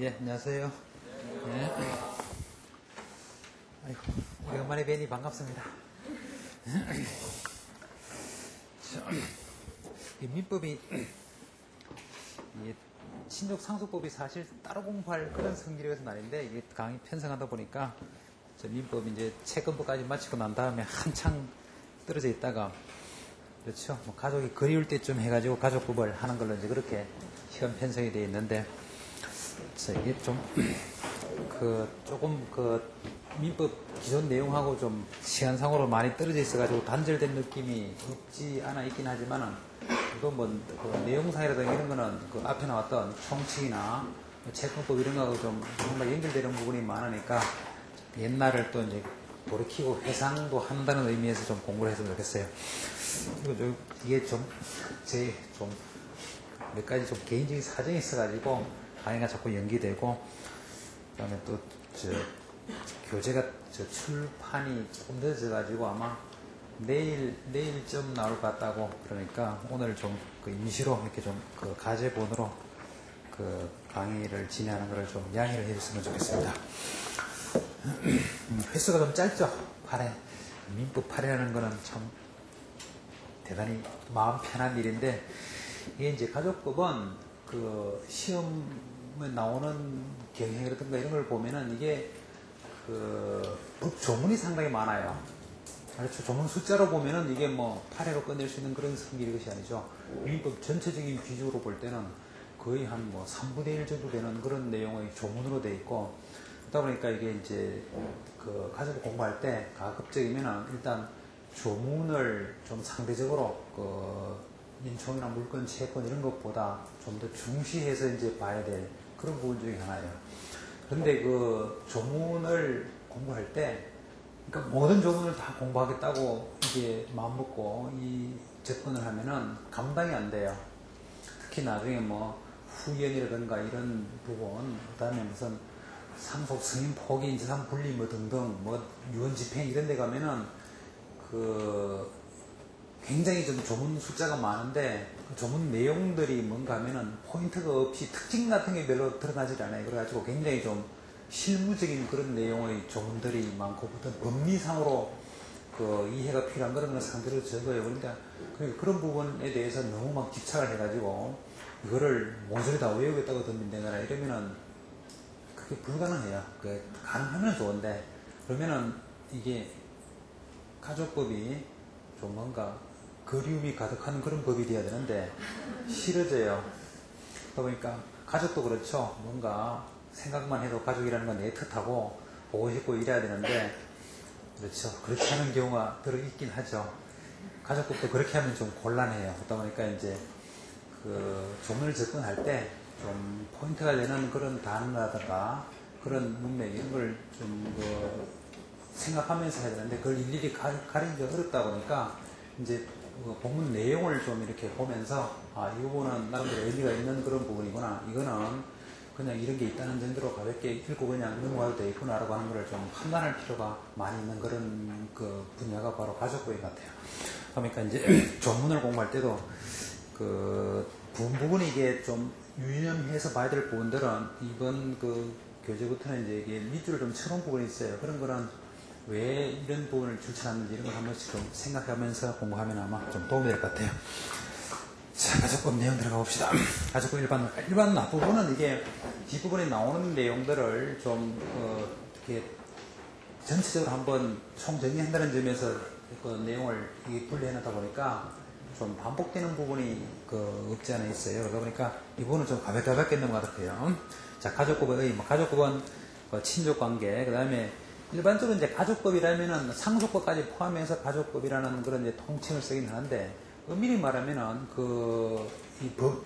예, 안녕하세요. 예. 아이고, 오랜만에 뵈니 반갑습니다. 저, 이 민법이, 이 친족 상속법이 사실 따로 공부할 그런 성질이어서는 아닌데, 이게 강의 편성하다 보니까, 저 민법 이제 채권법까지 마치고 난 다음에 한창 떨어져 있다가, 그렇죠. 뭐 가족이 그리울 때쯤 해가지고 가족법을 하는 걸로 이제 그렇게 시간 편성이 되어 있는데, 자, 이게 좀, 그, 조금 그, 민법 기존 내용하고 좀 시간상으로 많이 떨어져 있어가지고 단절된 느낌이 없지 않아 있긴 하지만은, 이건 뭐, 그 내용상이라든가 이런 거는 그 앞에 나왔던 총칙이나 채권법 이런 거하고 좀 정말 연결되는 부분이 많으니까 옛날을 또 이제 돌이키고 회상도 한다는 의미에서 좀 공부를 했으면 좋겠어요. 이게 좀, 제 좀, 몇 가지 좀 개인적인 사정이 있어가지고 강의가 자꾸 연기되고 그 다음에 또 저 교재가 저 출판이 조금 늦어가지고 아마 내일 내일쯤 나올 것 같다고 그러니까 오늘 좀 그 임시로 이렇게 좀 그 가제본으로 그 강의를 진행하는 것을 좀 양해를 해줬으면 좋겠습니다. 음, 횟수가 좀 짧죠. 8회 민법 8회라는 거는 참 대단히 마음 편한 일인데 이게 이제 가족법은 그 시험에 나오는 경향이라든가 이런 걸 보면은 이게 그 법 조문이 상당히 많아요. 그렇죠. 조문 숫자로 보면은 이게 뭐 8회로 끝낼 수 있는 그런 성질이 것이 아니죠. 민법 전체적인 기준으로 볼 때는 거의 한 뭐 3분의 1 정도 되는 그런 내용의 조문으로 돼 있고 그러다 보니까 이게 이제 그 가족을 공부할 때 가급적이면은 일단 조문을 좀 상대적으로 그 민총이나 물건, 채권 이런 것보다 좀 더 중시해서 이제 봐야 될 그런 부분 중에 하나예요. 근데 그 조문을 공부할 때, 그러니까 모든 조문을 다 공부하겠다고 이게 마음먹고 이 접근을 하면은 감당이 안 돼요. 특히 나중에 뭐 후연이라든가 이런 부분, 그 다음에 무슨 상속 승인 포기, 인재산 분리 뭐 등등, 뭐 유언 집행 이런 데 가면은 그 굉장히 좀 조문 숫자가 많은데 그 조문 내용들이 뭔가 하면은 포인트가 없이 특징 같은 게 별로 드러나질 않아요. 그래가지고 굉장히 좀 실무적인 그런 내용의 조문들이 많고 어떤 법리상으로 그 이해가 필요한 그런 건 상대로 적어요. 그러니까 그런 부분에 대해서 너무 막 집착을 해가지고 이거를 모조리 다 외우겠다고 덤빈다거나 이러면은 그게 불가능해요. 그 가능하면 좋은데 그러면은 이게 가족법이 좀 뭔가 그리움이 가득한 그런 법이 돼야 되는데 싫어져요. 그러다 보니까 가족도 그렇죠. 뭔가 생각만 해도 가족이라는 건 애틋하고 보고 싶고 이래야 되는데 그렇죠. 그렇게 하는 경우가 들어 있긴 하죠. 가족법도 그렇게 하면 좀 곤란해요. 그러다 보니까 이제 그 조문을 접근할 때 좀 포인트가 되는 그런 단어라든가 그런 문맥 이런 걸좀 그 생각하면서 해야 되는데 그걸 일일이 가, 가리기 어렵다 보니까 이제 그 본문 내용을 좀 이렇게 보면서 아, 이 부분은 나름대로 의미가 있는 그런 부분이구나. 이거는 그냥 이런 게 있다는 정도로 가볍게 읽고 그냥 넘어가도 되겠구나라고 하는 것을 좀 판단할 필요가 많이 있는 그런 그 분야가 바로 가족부인 것 같아요. 그러니까 이제 전문을 공부할 때도 그 부분 부분 이게 좀 유념해서 봐야 될 부분들은 이번 그 교재부터는 이제 이게 밑줄을 좀 쳐놓은 부분이 있어요. 그런 거는 왜 이런 부분을 추천하는지 이런 걸 한 번씩 좀 생각하면서 공부하면 아마 좀 도움이 될 것 같아요. 자, 가족법 내용 들어가 봅시다. 가족법 일반, 일반 앞부분은 이게 뒷부분에 나오는 내용들을 좀, 어, 이렇게 전체적으로 한번 총정리한다는 점에서 그 내용을 분리해놓다 보니까 좀 반복되는 부분이 그 없지 않아 있어요. 그러다 보니까 이 부분은 좀 가볍게 가볍게 넘어가도록해요 자, 가족법의, 뭐 가족법은 그 친족 관계, 그 다음에 일반적으로 이제 가족법이라면은 상속법까지 포함해서 가족법이라는 그런 이제 통칭을 쓰긴 하는데 엄밀히 말하면은 그이 법,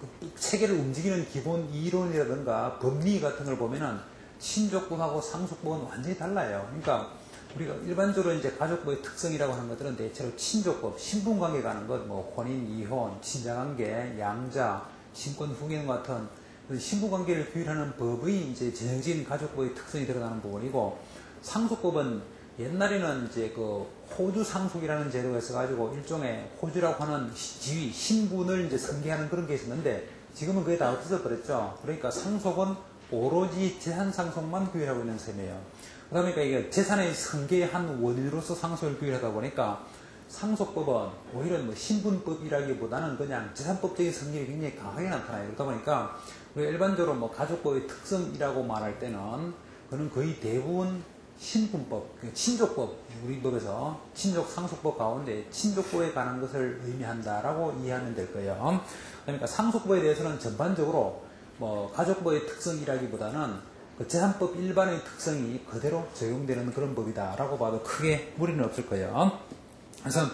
그 체계를 움직이는 기본 이론이라든가 법리 같은 걸 보면은 친족법하고 상속법은 완전히 달라요. 그러니까 우리가 일반적으로 이제 가족법의 특성이라고 하는 것들은 대체로 친족법, 신분관계 가는 것, 뭐 혼인, 이혼, 친자관계, 양자, 신권 후견 같은 신분관계를 규율하는 법의 이제 전형적인 가족법의 특성이 들어가는 부분이고 상속법은 옛날에는 이제 그 호주 상속이라는 제도가 있어가지고 일종의 호주라고 하는 시- 지위, 신분을 이제 승계하는 그런 게 있었는데 지금은 그게 다 없어져 버렸죠. 그러니까 상속은 오로지 재산 상속만 규율하고 있는 셈이에요. 그러니까 이게 재산의 승계의 한 원인으로서 상속을 규율하다 보니까 상속법은 오히려 뭐 신분법이라기보다는 그냥 재산법적인 성질이 굉장히 강하게 나타나요. 그러다 보니까 우리가 일반적으로 뭐 가족법의 특성이라고 말할 때는 그는 거의 대부분 신분법, 그 친족법, 우리 법에서 친족 상속법 가운데 친족법에 관한 것을 의미한다라고 이해하면 될 거예요. 그러니까 상속법에 대해서는 전반적으로 뭐 가족법의 특성이라기보다는 그 재산법 일반의 특성이 그대로 적용되는 그런 법이다라고 봐도 크게 무리는 없을 거예요. 그래서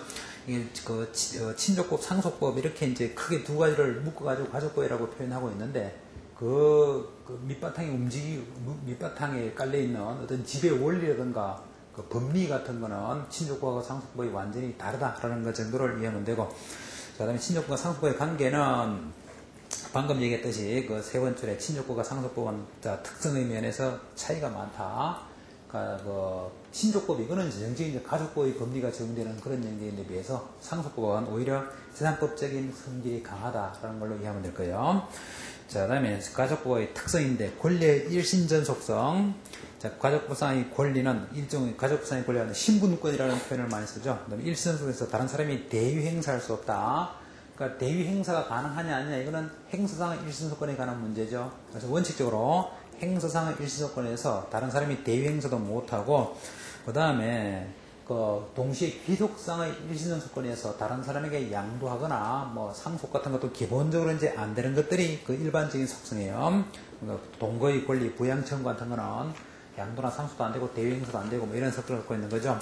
그 치- 어, 친족법, 상속법 이렇게 이제 크게 두 가지를 묶어가지고 가족법이라고 표현하고 있는데 그, 그 밑바탕에 움직이 밑바탕에 깔려 있는 어떤 지배 원리라든가 그 법리 같은 거는 친족법과 상속법이 완전히 다르다라는 것 정도를 이해하면 되고 자, 그다음에 친족법과 상속법의 관계는 방금 얘기했듯이 그세 번째 친족법과 상속법은 자, 특성의 면에서 차이가 많다. 그 친족법 이거는 정적인 이제 가족법의 법리가 적용되는 그런 영역에 비해서 상속법은 오히려 재산법적인 성질이 강하다라는 걸로 이해하면 될 거예요. 자, 그다음에 가족법의 특성인데 권리의 일신전 속성. 자, 가족법상의 권리는 일종의 가족법상의 권리는 신분권이라는 표현을 많이 쓰죠. 그다음에 일신 속에서 다른 사람이 대위 행사할 수 없다. 그러니까 대위 행사가 가능하냐 아니냐 이거는 행사상의 일신소권에 관한 문제죠. 그래서 원칙적으로 행사상의 일신소권에서 다른 사람이 대위 행사도 못하고 그 다음에 그 동시에 귀속상의 일신소권에서 다른 사람에게 양도하거나 뭐 상속 같은 것도 기본적으로 이제 안 되는 것들이 그 일반적인 속성이에요. 그러니까 동거의 권리, 부양 청구 같은 거는 양도나 상속도 안 되고 대위 행사도 안 되고 뭐 이런 성격을 갖고 있는 거죠.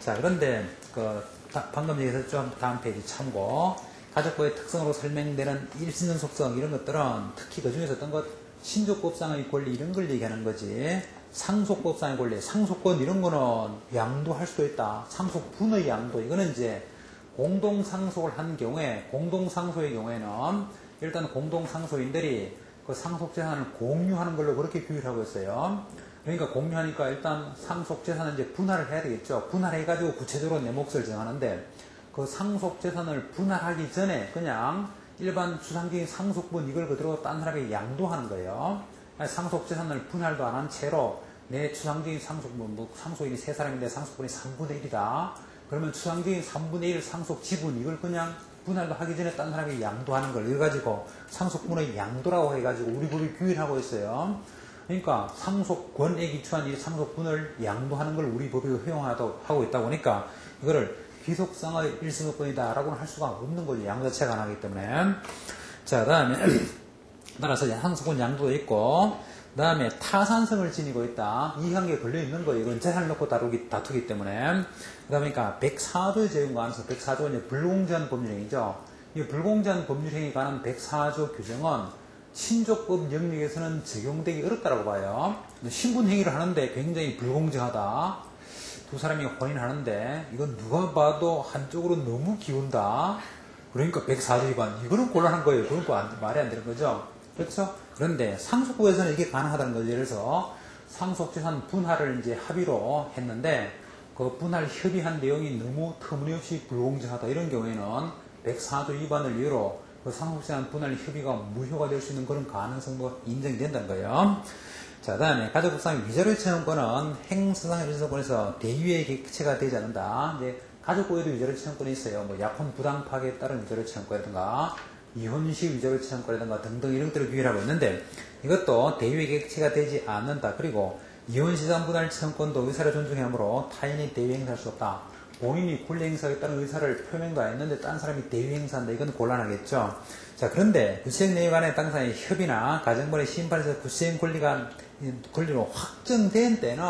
자 그런데 그 다- 방금 좀 다음 페이지 참고 가족법의 특성으로 설명되는 일신전 속성 이런 것들은 특히 그 중에서 어떤 것? 신족법상의 권리 이런 걸 얘기하는 거지. 상속법상의 권리 상속권 이런 거는 양도할 수도 있다. 상속분의 양도. 이거는 이제 공동상속을 한 경우에 공동상소의 경우에는 일단 공동상소인들이 그 상속재산을 공유하는 걸로 그렇게 규율하고 있어요. 그러니까 공유하니까 일단 상속재산을 이제 분할을 해야 되겠죠. 분할해가지고 구체적으로 내 몫을 정하는데 그 상속 재산을 분할하기 전에 그냥 일반 추상적인 상속분 이걸 그대로 딴 사람에게 양도하는 거예요. 상속 재산을 분할도 안 한 채로 내 추상적인 상속분, 뭐 상속인이 세 사람인데 상속분이 3분의 1이다. 그러면 추상적인 3분의 1 상속 지분 이걸 그냥 분할도 하기 전에 딴 사람에게 양도하는 걸 이래가지고 상속분의 양도라고 해가지고 우리 법이 규율하고 있어요. 그러니까 상속권에 기초한 이 상속분을 양도하는 걸 우리 법이 허용하고 있다 보니까 이거를 귀속상의 일승업권이다라고는 할 수가 없는 거죠. 양도 자체가 안 하기 때문에. 자, 다음에, 따라서 상속권 양도도 있고, 다음에 타산성을 지니고 있다. 이 한계에 걸려 있는 거예요. 이건 재산을 놓고 다루기, 다투기 때문에. 그러니까 104조의 제용과 안에서 104조는 이제 불공정한 법률행위죠. 이 불공정한 법률행위에 관한 104조 규정은 친족법 영역에서는 적용되기 어렵다고 봐요. 신분행위를 하는데 굉장히 불공정하다. 두 사람이 혼인하는데 이건 누가 봐도 한쪽으로 너무 기운다. 그러니까 104조 위반. 이거는 곤란한 거예요. 그건 뭐 안- 말이 안 되는 거죠. 그렇죠? 그런데 상속부에서는 이게 가능하다는 거죠. 들어서 상속재산 분할을 이제 합의로 했는데 그 분할 협의한 내용이 너무 터무니없이 불공정하다. 이런 경우에는 104조 위반을 이유로 그 상속재산 분할 협의가 무효가 될 수 있는 그런 가능성도 인정이 된다는 거예요. 자, 다음에 가족법상 위자료 채용권은 행사상 일서권에서 대위의 객체가 되지 않는다. 이제 가족부에도 위자료 채용권이 있어요. 뭐 약혼 부당 파기에 따른 위자료 채용권이라든가 이혼식 위자료 채용권이라든가 등등 이런 것들을 규율하고 있는데 이것도 대위의 객체가 되지 않는다. 그리고 이혼시장 분할 채용권도 의사를 존중하므로 타인이 대위 행사할 수 없다. 본인이 권리 행사하겠다는 의사를 표명도 안 했는데 딴 사람이 대위 행사한다. 이건 곤란하겠죠. 자, 그런데 구시행 내용 간의 당사의 협의나 가정번의 심판에서 구시행 권리가 권리로 확정된 때는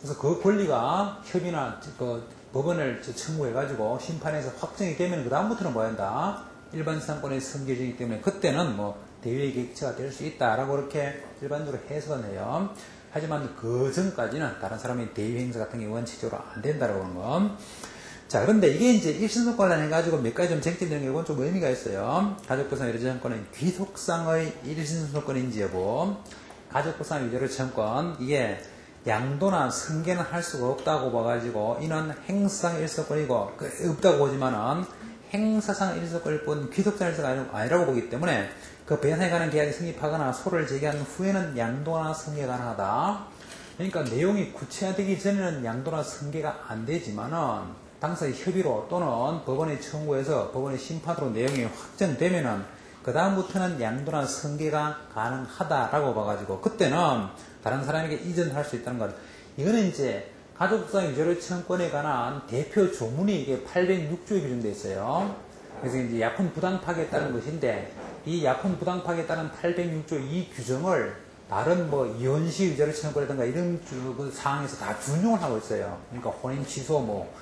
그래서 그 권리가 협의나 그 법원을 청구해가지고 심판에서 확정이 되면 그 다음부터는 뭐 한다? 일반 상권의 성계적이기 때문에 그때는 뭐 대외 객체가 될 수 있다라고 이렇게 일반적으로 해석은 해요. 하지만 그 전까지는 다른 사람의 대위 행사 같은 게 원칙적으로 안 된다라고 하는 거. 자, 그런데 이게 이제 일신속관을 해가지고 몇 가지 좀 쟁점되는 게 이건 좀 의미가 있어요. 가족부상 위자료청권은 귀속상의 일신속권인지 여부, 가족부상 위자료 청권, 이게 양도나 승계는 할 수가 없다고 봐가지고 이는 행사상 일석권이고 그 없다고 보지만은 행사상 일석권일 뿐 귀속자 일석 아니- 아니라고 보기 때문에 그 배상에 관한 계약이 성립하거나 소를 제기한 후에는 양도나 승계가 가능하다. 그러니까 내용이 구체화되기 전에는 양도나 승계가 안 되지만은 당사의 협의로 또는 법원의 청구에서 법원의 심판으로 내용이 확정되면은 그 다음부터는 양도나 승계가 가능하다라고 봐가지고 그때는 다른 사람에게 이전할 수 있다는 것. 이거는 이제 가족상 유죄를 청권에 관한 대표 조문이 이게 806조에 규정되어 있어요. 그래서 이제 약혼 부당 파기에 따른 것인데 이 약혼 부당 파기에 따른 806조 이 규정을 다른 뭐 이혼시 유죄를 청구라든가 이런 주- 그 사항에서 다 준용을 하고 있어요. 그러니까 혼인 취소 뭐,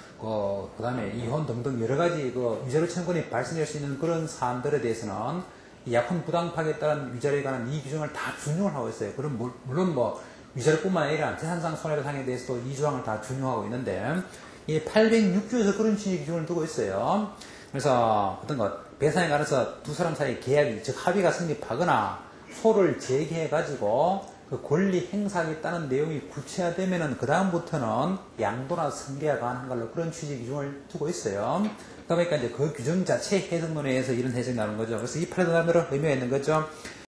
그, 다음에 이혼 등등 여러 가지 그 유죄를 청구이 발생할 수 있는 그런 사안들에 대해서는 이 약혼 부당 파기에 따른 유죄에 관한 이 규정을 다 준용을 하고 있어요. 그럼 물- 물론 뭐 유죄뿐만 아니라 재산상 손해배상에 대해서도 이 조항을 다 준용하고 있는데 이 806조에서 그런 취지 기준을 두고 있어요. 그래서 어떤 것 배상에 관해서 두 사람 사이 계약이 즉 합의가 성립하거나 소를 제기해 가지고 그 권리 행사하겠다는 내용이 구체화되면은 그 다음부터는 양도나 승계가 가능한 걸로 그런 취지 기준을 두고 있어요. 그러니까 이제 그 규정 자체 해석론에 의해서 이런 해석이 나오는 거죠. 그래서 이 팔단으로 의미가 있는 거죠.